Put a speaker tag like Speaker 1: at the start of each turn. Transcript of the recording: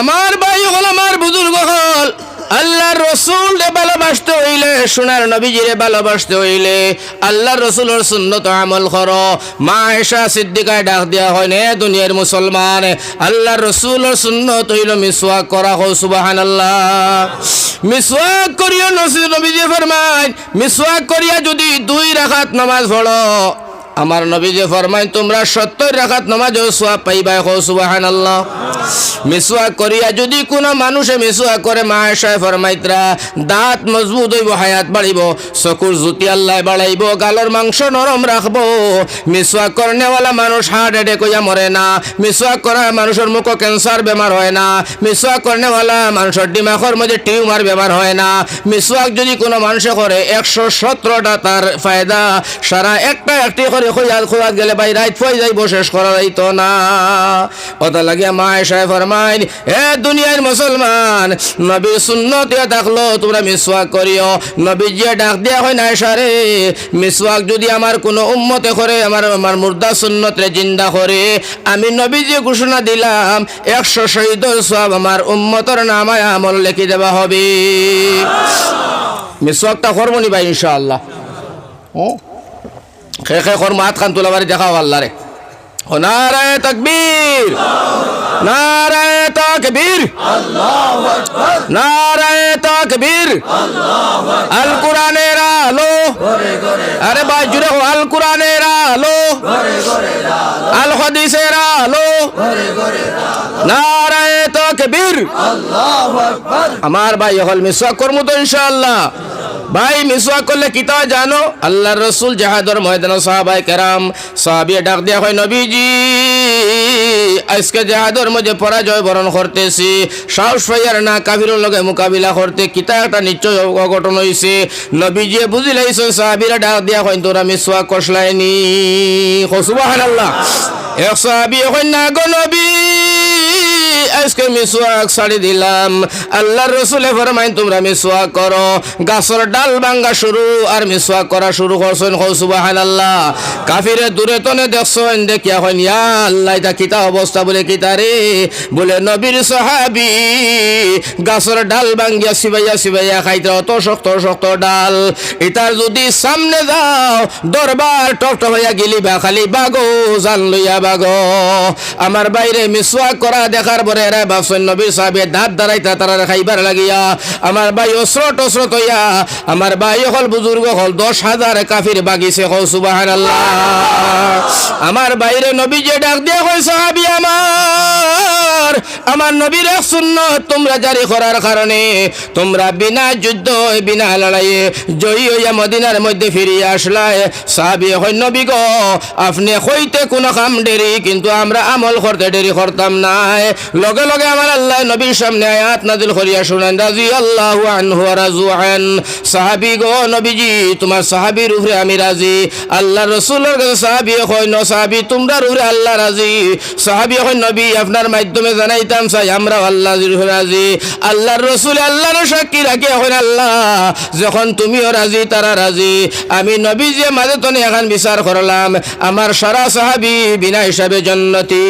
Speaker 1: আমার ভাই হল আমার বুজুর্গ হল। আল্লাহর রসুল ভালোবাসতে হইলে, সোনার নবীজিরে ভালোবাসতে হইলে, আল্লাহর রসুলের সুন্নত আমল কর। মা এসা সিদ্দিকায় ডাক দেওয়া হয়, নে দুনিয়ার মুসলমান, আল্লাহর রসুলের সুন্নত হইল মিসওয়াক করা হো সুবাহান আল্লাহ মিসওয়াক করিয়া নসির নবীজি ফরমায়, মিসওয়াক করিয়া যদি দুই রাখাত নামাজ পড়ো আমার নবী যে ফরমাই তোমরা সত্তর রাখাত নামাজও সোয়াব পাইবা। হো সুবাহান আল্লাহ মিসওয়াক করিয়া যদি কোনো মানুষে মিসওয়াক করে মা আয়েশায় ফরমাইতরা, দাঁত মজবুত হইব, হায়াত বাড়িব, চকুর জুতি আল্লাহ বাড়াইব গালর মাংস নরম রাখব। মিসওয়াক করনেওয়ালা মানুষ হার্ট অ্যাটাক হইয়া মরে না। মিসওয়াক করা মানুষের মুখ ক্যান্সার বেমার হয় না। মিসওয়াক করনেওয়ালা মানুষের দিমাগের মধ্যে টিউমার বেমার হয় না। মিসওয়াক যদি কোনো মানুষে করে একশো সতেরোটা তার ফায়দা সারা একটা একটি করে খোয়াল খোয়াত গেলে ভাই রাইত ফই যাইব, শেষ করা যাইতো না। কথা লাগিয়া মা এসায় ফরমাইন, এ দুনিয়ার মুসলমান নবী সুন্নত থাকল, তোমরা মিসওয়াক করিও। নবী যে ডাক দিয়া হয় না এসারে মিসওয়াক যদি আমার কোনো উম্মতে করে, আমার আমার মুর্দা সুন্নত রে জিন্দা করে। আমি নবী যে ঘোষণা দিলাম, একশো শহীদর সব আমার উম্মতর নামায় আমল লিখে দেওয়া হবে। মিসওয়াকটা করব নি ভাই, ইনশাআল্লাহ। ও খে খে কর মাত খান তোলাবারি দেখাও আল্লাহ রে ও নারায় তকবীর নারায় তকবীর নারায় তকবীর আল কোরআনের আলো, আরে ভাই জুড়ে হো আল কোরআনের আলো আল হাদিসের আলো, নারায় তকবীর। আমার ভাই হল মিসওয়াক করব তো ইনশাআল্লাহ। ভাই, মিসওয়াক করলে কিতা জানো? আল্লাহর রসুল জাহাদর ময়দান সাহাবাই কেরাম সাহাবি ডাক দেয়া হয় নবীজি, আজকে জাহাদর মধ্যে পরাজয় বরণ করতেছি। সাহস পাইয়ার না কাবিরের লগে মোকাবিলা করতে কিতা একটা নিশ্চয় অঘটন হয়েছে নবীজি বুঝিলাইছেন সাহাবিরা ডাক দেয়া হয় তোরা মিসওয়াক কষলাইনি সুবাহান আল্লাহ এক সাহাবি হয় না গো নবী আজকে মিসওয়াক ছাড়ি দিলাম। আল্লাহর রসুলে ফরমাইন, তোমরা মিসওয়াক করো। গাছের ডাল ভাঙ্গা শুরু, আর মিসওয়াক করা শুরু করছেন হৌ সুবাহান আল্লাহ কাফিরে দূরে তনে দেখছেন, দেখিয়া হইন ইয়া আল্লাহ, এটা কিতা অবস্থা? বলে কিতা রে? বলে, নবীর সাহাবি গাছের ডাল ভাঙ্গিয়া সিবাইয়া সিবাইয়া খাইতে অত শক্ত শক্ত ডাল। এটার যদি সামনে যাও, দরবার টক হইয়া গেলি বা খালি বাগো, জান লইয়া বাগো। আমার বাইরে মিসওয়াক করা দেখার পরে এরা বাপসন নবীর সাহেবে দাঁত দাঁড়াইতা তারা খাইবার লাগিয়া। আমার ভাই অস্র টস্র তৈয়া, আমার ভাই হল বুজুর্গ হল দশ হাজার কাফির বাগিছে হল সুবাহান আল্লাহ আমার বাইরে নবী যে ডাক দিয়ে হয় সাহাবি আমার। আমার নবীর সুন্নত তোমরা জারি করার কারণে তোমরা বিনা যুদ্ধ, বিনা লড়াইয়ে জয়ী হইয়া মদিনার মধ্যে ফিরিয়ে আসলায় সাহাবি হয় নবী গো, আপনি হইতে কোনো কাম দেরি, কিন্তু আমরা আমল করতে দেরি করতাম নাই লগে লগে আমার আল্লাহ নবীর সামনে আয়াত নাজিল করিয়া শুনেন রাজি আল্লাহ আনহু রাজু আন। সাহাবি গো নবীজি, তোমার সাহাবির উপরে আমি রাজি। আল্লাহ রসুলের কাছে সাহাবি হয় ন সাহাবি, তোমরা উপরে আল্লাহ রাজি। সাহাবি হয় নবী, আপনার মাধ্যমে জানাইতাম চাই আমরা আল্লাহ রাজি। আল্লাহর রসুল আল্লাহর সাক্ষী রাখি এখন আল্লাহ। যখন তুমিও রাজি, তারা রাজি। আমি নবী যে মাঝে তনে এখন বিচার করলাম। আমার সারা সাহাবি বিনা হিসাবে জন্নতি।